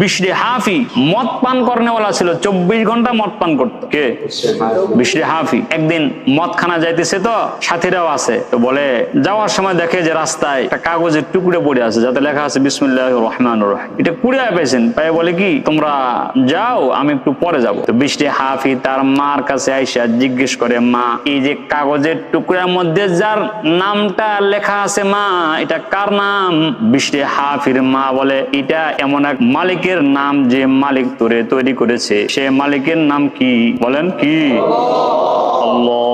বিশরে হাফি মদ পান করনেওয়ালা ছিল, চব্বিশ ঘণ্টা মদ পান করতো। কে? বিশরে হাফি। একদিন মদ খানা যাইতেছে তো, সাথীরাও আছে, তো বলে, যাওয়ার সময় দেখে যে রাস্তায় একটা কাগজের টুকরে পড়ে আছে, যাতে লেখা আছে বিসমুল্লাহ রহমান রহিম। এটা কুড়ে পেয়েছেন পাই বলে কি, তোমরা যাও, আমি একটু পরে যাব। তো বৃষ্টি হাফি তার মার কাছে আইসা জিজ্ঞেস করে, মা, এই যে কাগজের টুকরার মধ্যে যার নামটা লেখা আছে মা, এটা কার নাম? বৃষ্টি হাফির মা বলে, এটা এমন এক মালিকের নাম যে মালিক তোরে তৈরি করেছে সে মালিকের নাম কি? বলেন কি? আল্লাহ।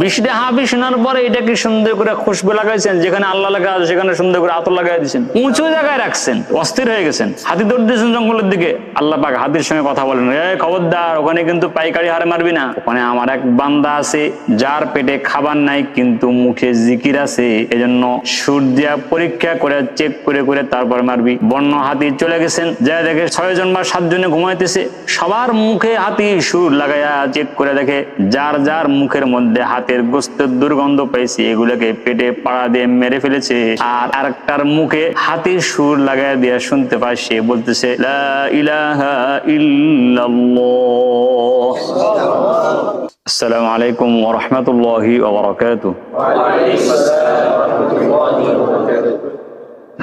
বৃষ্টি হাফি শোনার পরে এটাকে সুন্দর করে খুশবু লাগাইছেন? যেখানে আল্লাহ লাগা আছে, সেখানে সুন্দর করে আতর লাগাই দিয়েছেন। উঁচু জায়গায় রাখছেন, অস্থির হয়ে গেছেন। হাতি দৌড় দিয়েছেন জঙ্গলের দিকে। আল্লাহ পাক হাতির সঙ্গে কথা বলেন, এ খবরদার, ওখানে কিন্তু পাইকারি হারে মারবি না। ওখানে আমার এক বান্দা আছে, যার পেটে খাবার নাই, কিন্তু মুখে জিকির আছে। এজন্য সুর দিয়া পরীক্ষা করে, চেক করে করে তারপর মারবি। বন্য হাতি চলে গেছেন যা দেখে ছয় জন বা সাতজনে ঘুমাইতেছে। সবার মুখে হাতি সুর লাগাইয়া চেক করে দেখে, যার যার মুখের মধ্যে হাতের গোস্তের দুর্গন্ধ পাইছে এগুলোকে পেটে পাড়া দিয়ে মেরে ফেলেছে আর আরেকটার মুখে হাতির সুর লাগাই দিয়ে শুনতে পায় সে বলতেছে লা ইলাহা ইল্লাল্লাহ আসসালামু আলাইকুম ওয়া রাহমাতুল্লাহি ওয়া বারাকাতুহু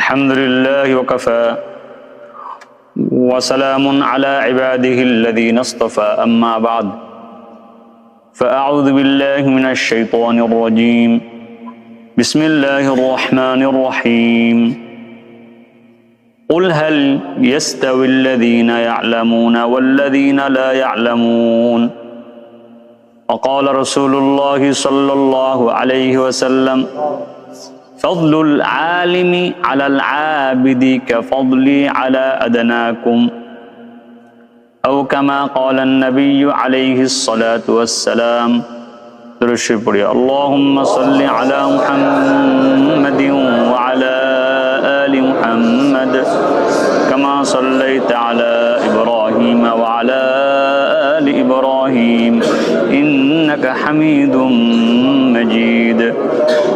الحمد لله وكفى وسلام على عباده الذين اصطفى أما بعد فأعوذ بالله من الشيطان الرجيم. بسم الله الرحمن الرحيم. قل هل يستوي الذين يعلمون والذين لا يعلمون؟ وقال رسول الله صلى الله عليه وسلم فضل العالم على العابد كفضلي على أدناكم. كما قال النبي عليه الصلاة والسلام. درشي بري اللهم صل على محمد وعلى آل محمد كما صليت على إبراهيم وعلى آل إبراهيم. إنك حميد مجيد.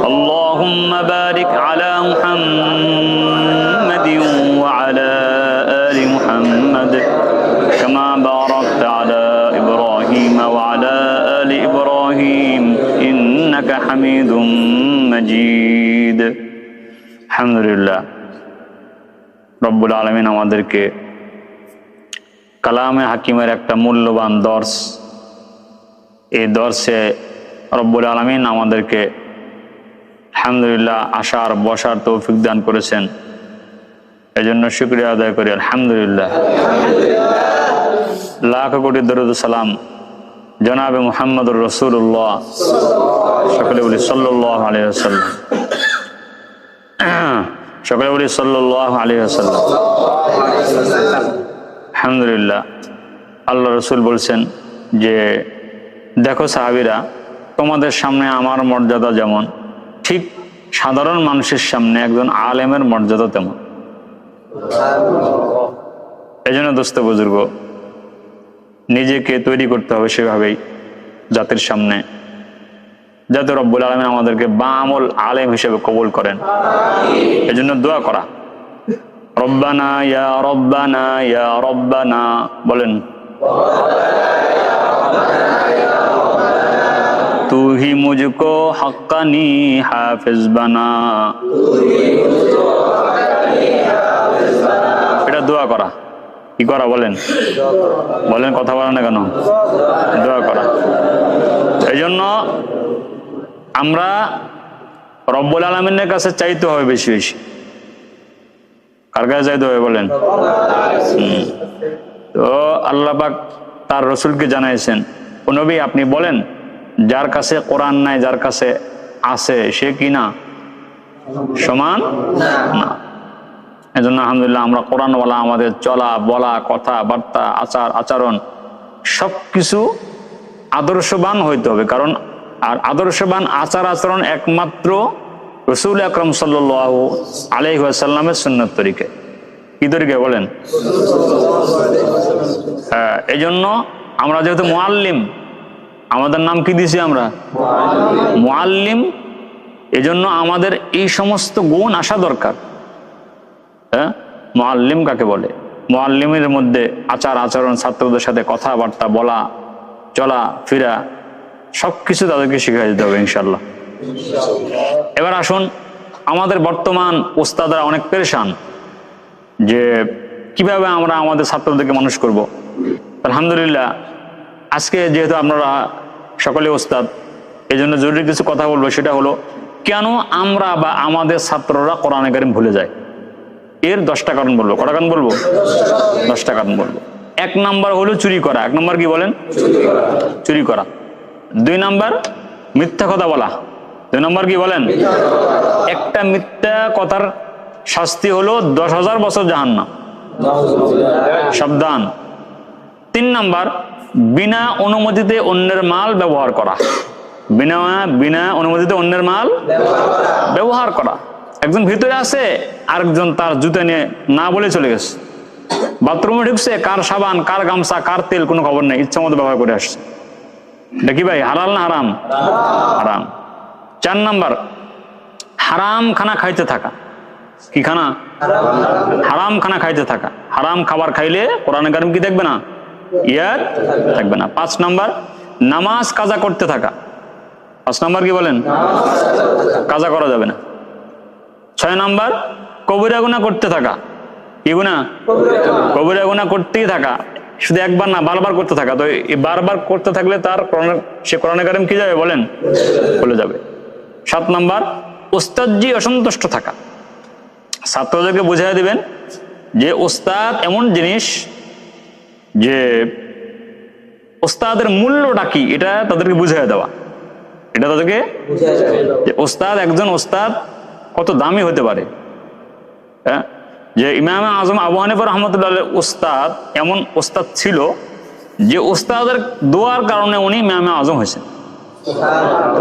اللهم بارك على محمد وعلى حميد مجيد الحمد لله رب العالمين আমাদেরকে কালামে হাকিমের একটা মূল্যবান দর্শ এই দর্শে রব্বুল আলমিন আমাদেরকে আলহামদুলিল্লাহ আসার বসার তৌফিক দান করেছেন এজন্য শুক্রিয়া আদায় করি আলহামদুলিল্লাহ লাখ কোটি দরুদ সালাম জনাবে মুহাম্মদুর রসুল্লাহ সকলে বলি সাল্লাহ আলী আসাল্লাম সকলে বলি সাল্লাহ আসাল্লাম আলহামদুলিল্লাহ। আল্লাহ রসুল বলছেন যে, দেখো সাহাবিরা, তোমাদের সামনে আমার মর্যাদা যেমন, ঠিক সাধারণ মানুষের সামনে একজন আলেমের মর্যাদা তেমন। এই জন্য দোস্ত বুজুর্গ নিজেকে তৈরি করতে হবে সেভাবেই জাতির সামনে। যাতে রব্বুল আলমে আমাদেরকে বামল আলেম হিসেবে কবুল করেন। এই জন্য দোয়া করা। রব্বানা ইয়া রব্বানা ইয়া রব্বানা বলেন, তুহি মুজকো হকানি হাফিজ বানা এটা দোয়া করা। কি করা বলেন? বলেন কথা বলেন না কেন? দোয়া করা। এই জন্য আমরা রব্বুল আলমিনের কাছে চাইতে হবে বেশি বেশি। কার কাছে চাইতে হবে বলেন? তো আল্লাহ পাক তার রসুলকে জানাইছেন, ও আপনি বলেন, যার কাছে কোরআন নাই, যার কাছে আছে, সে কি না? সমান? না। এজন্য আলহামদুলিল্লাহ আমরা কোরআনওয়ালা, আমাদের চলা, বলা, কথা, বার্তা, আচার, আচরণ সবকিছু আদর্শবান হইতে হবে। কারণ আর আদর্শবান আচার, আচরণ একমাত্র রসুল আকরম সাল্লাহ আলহাসাল্লামের সুন্নত তরিকে। কি তরিকে বলেন? হ্যাঁ এই জন্য আমরা যেহেতু মোয়াল্লিম আমাদের নাম কি দিছি আমরা? মোয়াল্লিম এজন্য আমাদের এই সমস্ত গুণ আসা দরকার। হ্যাঁ? মোয়াল্লিম কাকে বলে? মোয়াল্লিমের মধ্যে আচার, আচরণ, ছাত্রদের সাথে কথাবার্তা, বলা, চলা, ফিরা, সবকিছু তাদেরকে শিখিয়ে দিতে হবে ইনশাল্লাহ এবার আসুন, আমাদের বর্তমান ওস্তাদরা অনেক পেরেশান যে কীভাবে আমরা আমাদের ছাত্রদেরকে মানুষ করব। আলহামদুলিল্লাহ, আজকে যেহেতু আপনারা সকলে ওস্তাদ এই জন্য জরুরি কিছু কথা বলব, সেটা হলো, কেন আমরা বা আমাদের ছাত্ররা কোরআনে কারিম ভুলে যায়? এর দশটা কারণ বলব। কটা কারণ বলব? দশটা কারণ বলব। এক নাম্বার হলো চুরি করা। এক নাম্বার কি বলেন? চুরি করা। দুই নাম্বার, মিথ্যা কথা বলা। দুই নাম্বার কি বলেন? একটা মিথ্যা কথার শাস্তি হলো দশ হাজার বছর জাহান্নাম। সাবধান। তিন নাম্বার, বিনা অনুমতিতে অন্যের মাল ব্যবহার করা। বিনা বিনা অনুমতিতে অন্যের মাল ব্যবহার করা। একজন ভিতরে আছে, আরেকজন তার জুতা নিয়ে না বলে চলে গেছে। বাথরুমে ঢুকছে, কার সাবান, কার গামছা, কার তেল, কোনো খবর নেই, ইচ্ছা মতো ব্যবহার করে আসছে। দেখি ভাই, হালাল না হারাম? হারাম। চার নাম্বার হারাম খানা খাইতে থাকা। কি খানা? হারাম খানা খাইতে থাকা। হারাম খাবার খাইলে কোরআন কারিম কি দেখবে না? ইয়াদ থাকবে না। পাঁচ নাম্বার, নামাজ কাজা করতে থাকা। পাঁচ নাম্বার কি বলেন? কাজা করা যাবে না। ছয় নাম্বার কবিরা গুণা করতে থাকা। কি গুণা কবিরা গুণা করতেই থাকা। শুধু একবার না বারবার করতে থাকা। তো এই বারবার করতে থাকলে তার সে কোরআনে কারিম কি যাবে বলেন? বলে যাবে। সাত নাম্বার ওস্তাদজি অসন্তুষ্ট থাকা। ছাত্রদেরকে বুঝিয়ে দিবেন যে ওস্তাদ এমন জিনিস যে ওস্তাদের মূল্যটা কি এটা তাদেরকে বুঝিয়ে দেওয়া। এটা তাদেরকে যে ওস্তাদ একজন ওস্তাদ কত দামি হতে পারে? হ্যাঁ? যে ইমাম আজম আবু হানিফা রহমতুল্লাহ ওস্তাদ এমন ওস্তাদ ছিল যে ওস্তাদের দোয়ার কারণে উনি ইমাম আজম হয়েছেন।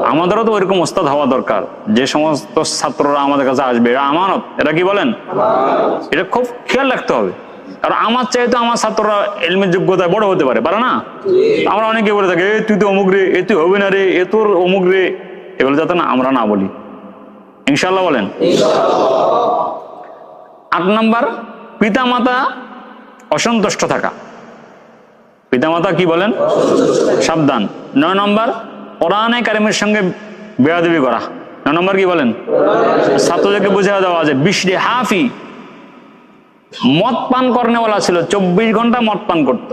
আমাদেরও তো ওইরকম ওস্তাদ হওয়া দরকার। যে সমস্ত ছাত্ররা আমাদের কাছে আসবে এরা আমানত। এটা কি বলেন? এটা খুব খেয়াল রাখতে হবে। কারণ আমার চাইতে আমার ছাত্ররা এলমের যোগ্যতায় বড় হতে পারে পারে না? আমরা অনেকে বলে থাকি "এ, তুই তো অমুক রে এ তুই হবে না রে এ তোর অমুক রে। এগুলো যাতে না আমরা না বলি। ইনশাল্লাহ বলেন। আট নাম্বার পিতা মাতা অসন্তুষ্ট থাকা। পিতামাতা কি বলেন? সাবধান। নয় নম্বর, কোরআনে কারিমের সঙ্গে বেয়াদবি করা। নয় নম্বর কি বলেন? ছাত্রদেরকে বুঝিয়ে দেওয়া যে বিশরে হাফি। মদ পান কর্নেওয়ালা ছিল, চব্বিশ ঘণ্টা মদ পান করত।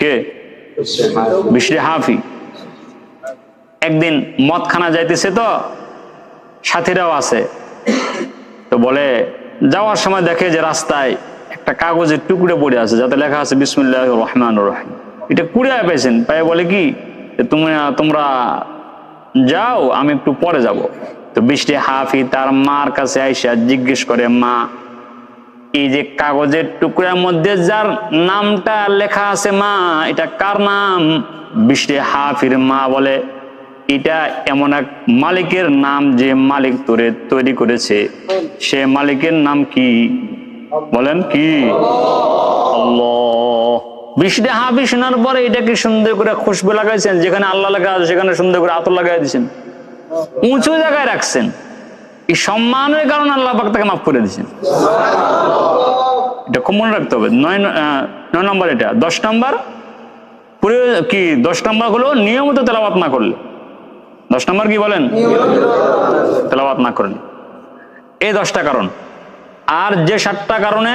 কে? বিশরে হাফি। একদিন মদ খানা যাইতেছে তো সাথীরাও আছে। তো বলে, যাওয়ার সময় দেখে যে রাস্তায় একটা কাগজের টুকরে পড়ে আছে, যাতে লেখা আছে বিসমুল্লাহ রহমান রহিম। এটা কুড়িয়ে পেয়েছেন। পায়ে বলে কি তুমি, তোমরা যাও, আমি একটু পরে যাব। তো বৃষ্টি হাফি তার মার কাছে আইসা জিজ্ঞেস করে, মা, এই যে কাগজের টুকরার মধ্যে যার নামটা লেখা আছে, মা, এটা কার নাম? বৃষ্টি হাফির মা বলে এটা এমন এক মালিকের নাম যে মালিক তোরে তৈরি করেছে। সে মালিকের নাম কি? বলেন কি? বৃষ্টি হাফি শোনার পরে এটাকে সুন্দর করে খুশবু লাগাইছেন? যেখানে আল্লাহ লেখা আছে, সেখানে সুন্দর করে আতর লাগাই দিয়েছেন উঁচু জায়গায় রাখছেন। এই সম্মানের কারণে আল্লাহ পাক তাকে মাফ করে দিয়েছেন এটা খুব মনে রাখতে হবে। নয় নয় নম্বর এটা। দশ নম্বর কি? দশ নম্বর হলো নিয়মিত তেলাবাত না করলে। দশ নম্বর কি বলেন? তেলাবাত না করলে এই দশটা কারণ। আর যে সাতটা কারণে,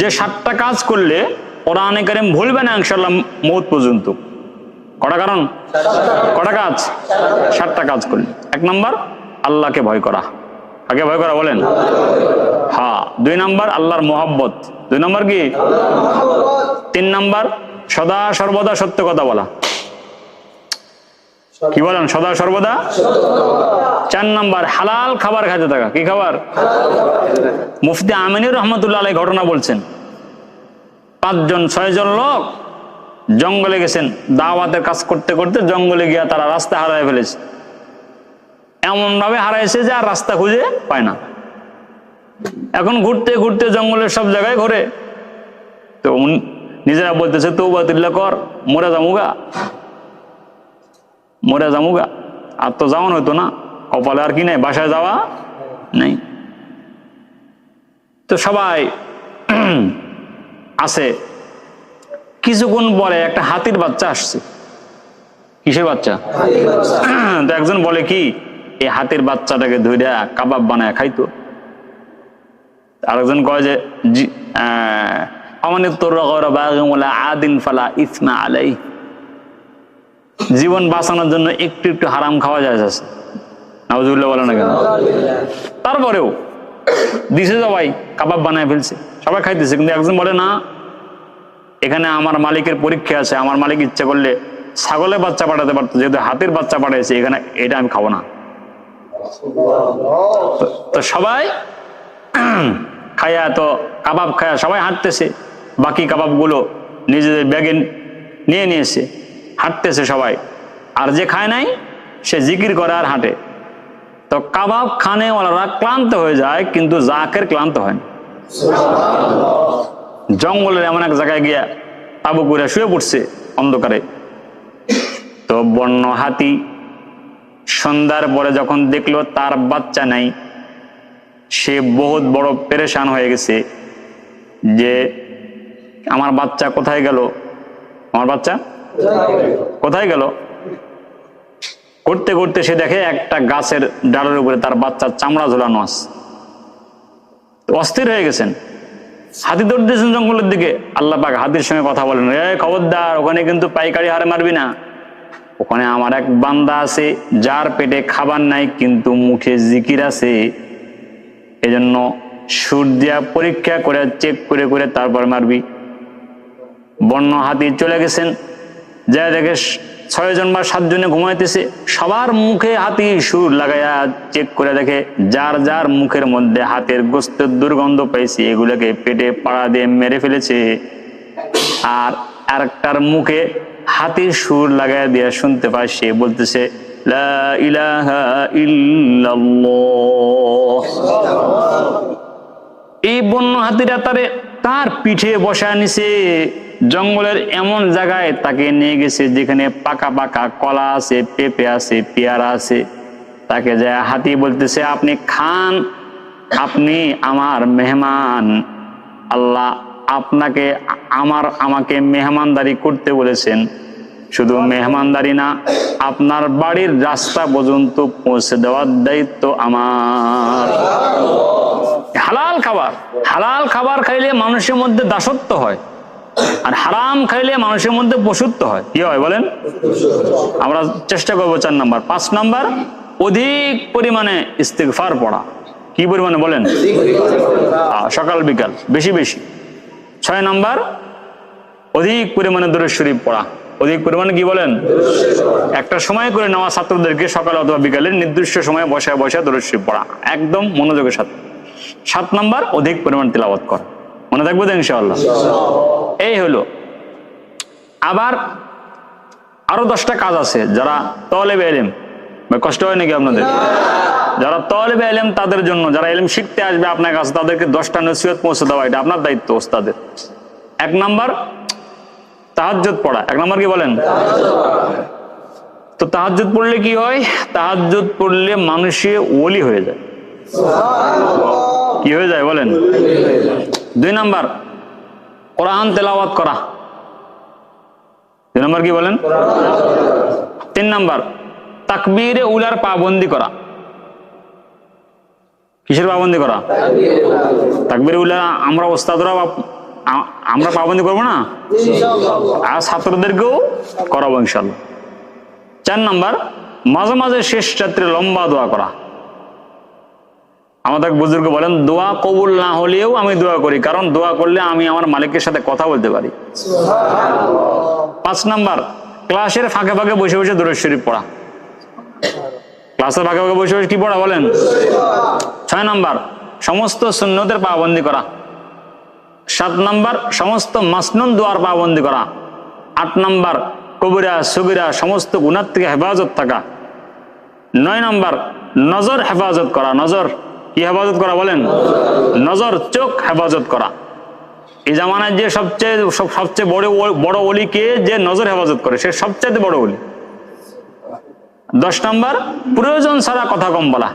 যে সাতটা কাজ করলে কোরআনে কারিম ভুলবে না ইনশাল্লাহ মৌত পর্যন্ত। কটা কারণ? কটা কাজ? সাতটা কাজ করলে। এক নম্বর, আল্লাহকে ভয় করা। কাকে ভয় করা বলেন? হ্যাঁ দুই নম্বর, আল্লাহর মোহাব্বত। দুই নম্বর কি? তিন নম্বর, সদা সর্বদা সত্য কথা বলা। কি বলেন, সদা সর্বদা? চার নাম্বার, হালাল খাবার খাইতে থাকা। কি খাবার? মুফতি আমিনুর রহমতুল্লাহ ঘটনা বলছেন। পাঁচজন, ছয়জন লোক জঙ্গলে গেছেন, দাওয়াতের কাজ করতে করতে জঙ্গলে গিয়া তারা রাস্তা হারায় ফেলেছে। এমন ভাবে হারাইছে যে আর রাস্তা খুঁজে পায় না। এখন ঘুরতে ঘুরতে জঙ্গলের সব জায়গায় ঘুরে। তো নিজেরা বলতেছে তো কর, মরে যামুগা মরে যামুগা আর তো যাওয়ান হইতো না। কপালে আর কি নেই? বাসায় যাওয়া নেই। তো সবাই আছে। কিছুক্ষণ পরে একটা হাতির বাচ্চা আসছে। কিসের বাচ্চা? তো একজন বলে কি, এই হাতির বাচ্চাটাকে ধরে কাবাব বানায় খাইতো। আরেকজন কয় যে আমাদের তোর আদিন ফালা ইসমা আলাই জীবন বাঁচানোর জন্য একটু একটু হারাম খাওয়া যায় আছে নাউজুল্লাহ বলে না কেন? তারপরেও দিছে সবাই কাবাব বানায় ফেলছে। সবাই খাইতেছে, কিন্তু একজন বলে, না, এখানে আমার মালিকের পরীক্ষা আছে, আমার মালিক ইচ্ছা করলে ছাগলের বাচ্চা পাঠাতে পারতো, যেহেতু হাতির বাচ্চা পাঠাইছে, এখানে এটা আমি খাব না। তো সবাই খায়া, তো কাবাব খায়া সবাই হাঁটতেছে। বাকি কাবাবগুলো নিজেদের ব্যাগে নিয়ে নিয়েছে। হাঁটতেছে সবাই। আর যে খায় নাই, সে জিকির করে আর হাঁটে। তো কাবাব খানে ওনারা ক্লান্ত হয়ে যায়, কিন্তু জাকের ক্লান্ত হয়। জঙ্গলের এমন এক জায়গায় গিয়া তাবু করে শুয়ে পড়ছে অন্ধকারে। তো বন্য হাতি সন্ধ্যার পরে যখন দেখল তার বাচ্চা নাই, সে বহুত বড় পেরেশান হয়ে গেছে যে, আমার বাচ্চা কোথায় গেল? আমার বাচ্চা? কোথায় গেল? করতে করতে সে দেখে একটা গাছের ডালের উপরে তার বাচ্চার চামড়া ঝোলানো আছে। অস্থির হয়ে গেছেন। হাতি দৌড় দিয়েছেন জঙ্গলের দিকে। আল্লাহ পাক হাতির সঙ্গে কথা বলেন, এ খবরদার, ওখানে কিন্তু পাইকারি হারে মারবি না। ওখানে আমার এক বান্দা আছে, যার পেটে খাবার নাই, কিন্তু মুখে জিকির আছে। এজন্য সুর দিয়া পরীক্ষা করে, চেক করে করে তারপর মারবি। বন্য হাতি চলে গেছেন। যা দেখে ছয় জন বা সাতজনে ঘুমাইতেছে, সবার মুখে হাতি সুর লাগাইয়া চেক করে দেখে যার যার মুখের মধ্যে হাতের গোস্তের দুর্গন্ধ পাইছে, এগুলোকে পেটে পাড়া দিয়ে মেরে ফেলেছে। আর আরেকটার মুখে হাতির সুর লাগাইয়া দিয়ে শুনতে পায় সে, বলতেছে এই বন্য হাতিরা তারে তার পিঠে বসায় নিছে। জঙ্গলের এমন জায়গায় তাকে নিয়ে গেছে যেখানে পাকা পাকা কলা আছে, পেঁপে আছে, পেয়ারা আছে। তাকে যায় হাতি বলতেছে, আপনি খান, আপনি আমার মেহমান। আল্লাহ আপনাকে, আমার, আমাকে মেহমানদারি করতে বলেছেন। শুধু মেহমানদারি না, আপনার বাড়ির রাস্তা পর্যন্ত পৌঁছে দেওয়ার দায়িত্ব আমার। হালাল খাবার হালাল খাবার খাইলে মানুষের মধ্যে দাসত্ব হয়। আর হারাম খাইলে মানুষের মধ্যে পশুত্ব হয়। কি হয় বলেন? আমরা চেষ্টা করব চার নাম্বার। পাঁচ নাম্বার, অধিক পরিমাণে ইস্তেগফার পড়া। কি পরিমাণে বলেন? সকাল, বিকাল, বেশি বেশি। ছয় নাম্বার, অধিক পরিমাণে দূরের শরীফ পড়া। অধিক পরিমাণে কি বলেন? একটা সময় করে নেওয়া ছাত্রদেরকে সকাল অথবা বিকালে নির্দিষ্ট সময়ে বসায় বসায় দরুদ শরীফ পড়া। একদম মনোযোগের সাথে। সাত নাম্বার, অধিক পরিমাণ তিলাবত করা। মনে থাকবে তো ইনশাআল্লাহ? এই হলো আবার আরও দশটা কাজ আছে যারা তলেবে এলেম। বা কষ্ট হয় নাকি আপনাদের? যারা তলেবে এলেম তাদের জন্য যারা এলেম শিখতে আসবে আপনার কাছে তাদেরকে দশটা নসিহত পৌঁছে দেওয়া এটা আপনার দায়িত্ব ওস্তাদের। এক নাম্বার তাহাজ্জুদ পড়া। এক নাম্বার কি বলেন? তো তাহাজ্জুদ পড়লে কি হয়? তাহাজ্জুদ পড়লে মানুষে ওলি হয়ে যায়। কি হয়ে যায় বলেন? দুই নাম্বার কোরআন তেলাওয়াত করা। দুই নাম্বার কি বলেন? তিন নাম্বার, তাকবীরে উলার পাবন্দি করা। কিসের পাবন্দি করা? তাকবীরে উলা, আমরা ওস্তাদরা আমরা পাবন্দি করব না? আর ছাত্রদেরকেও করাবো ইনশাল্লাহ। চার নম্বর, মাঝে মাঝে শেষ রাত্রে লম্বা দোয়া করা। আমাদের বুজুর্গ বলেন দোয়া কবুল না হলেও আমি দোয়া করি কারণ দোয়া করলে আমি আমার মালিকের সাথে কথা বলতে পারি। পাঁচ নাম্বার ক্লাসের ফাঁকে ফাঁকে বসে বসে দরুদ শরীফ পড়া। ক্লাসের ফাঁকে ফাঁকে বসে বসে কি পড়া বলেন? ছয় নাম্বার সমস্ত সুন্নতের পাবন্দি করা। সাত নাম্বার সমস্ত মাসনুন দোয়ার পাবন্দি করা। আট নাম্বার কবিরা সবিরা সমস্ত গুণার থেকে হেফাজত থাকা। নয় নাম্বার নজর হেফাজত করা নজর। কি হেফাজত করা বলেন? নজর, চোখ হেফাজত করা। এই জামানায় যে সবচেয়ে সবচেয়ে বড় বড় অলিকে যে নজর হেফাজত করে? সে সবচেয়ে বড় অলি। দশ নম্বর, প্রয়োজন ছাড়া কথা কম বলা।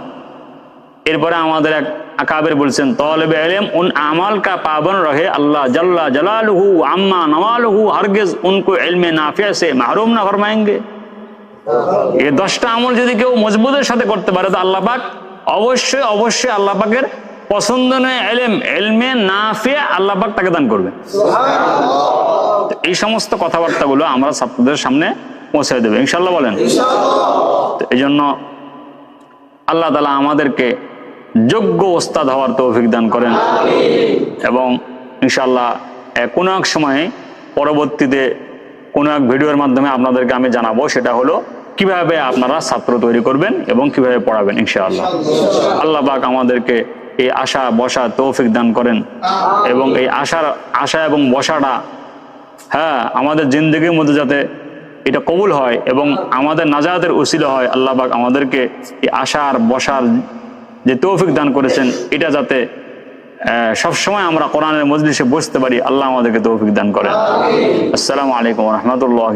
এরপরে আমাদের এক আকাবের বলছেন, তলবে এলেম উন আমাল কা পাবন রহে আল্লাহ জাল্লা জলালহু, আম্মা নওয়ালহু হরগিজ উনকো এলমে নাফিয়া, সে মাহরুম না ফরমায়েঙ্গে? এই দশটা আমল যদি কেউ মজবুতের সাথে করতে পারে, তো আল্লাহ পাক অবশ্যই অবশ্যই আল্লাহ পাকের পছন্দনীয় এলেম এলমে নাফিয়া আল্লাহ পাক তাকে দান করবে। এই সমস্ত কথাবার্তাগুলো আমরা ছাত্রদের সামনে পৌঁছে দেবে ইনশাল্লাহ বলেন। তো এই জন্য আল্লাহ তালা আমাদেরকে যোগ্য ওস্তাদ হওয়ার তৌফিক দান করেন। এবং ইনশাল্লাহ কোনো এক সময় পরবর্তীতে কোনো এক ভিডিওর মাধ্যমে আপনাদেরকে আমি জানাব সেটা হলো কীভাবে আপনারা ছাত্র তৈরি করবেন এবং কীভাবে পড়াবেন ইনশাআল্লাহ। আল্লাহ পাক আমাদেরকে এই আশা বসা তৌফিক দান করেন এবং এই আশার আশা এবং বসাটা হ্যাঁ আমাদের জিন্দগির মধ্যে যাতে এটা কবুল হয় এবং আমাদের নাজাতের উসিলা হয় আল্লাহ পাক আমাদেরকে এই আশার বসার যে তৌফিক দান করেছেন এটা যাতে আহ, সবসময় আমরা কোরআনের মজলিসে বসতে পারি আল্লাহ আমাদেরকে তৌফিক দান করেন। আসসালামু আলাইকুম রহমতুল্লাহ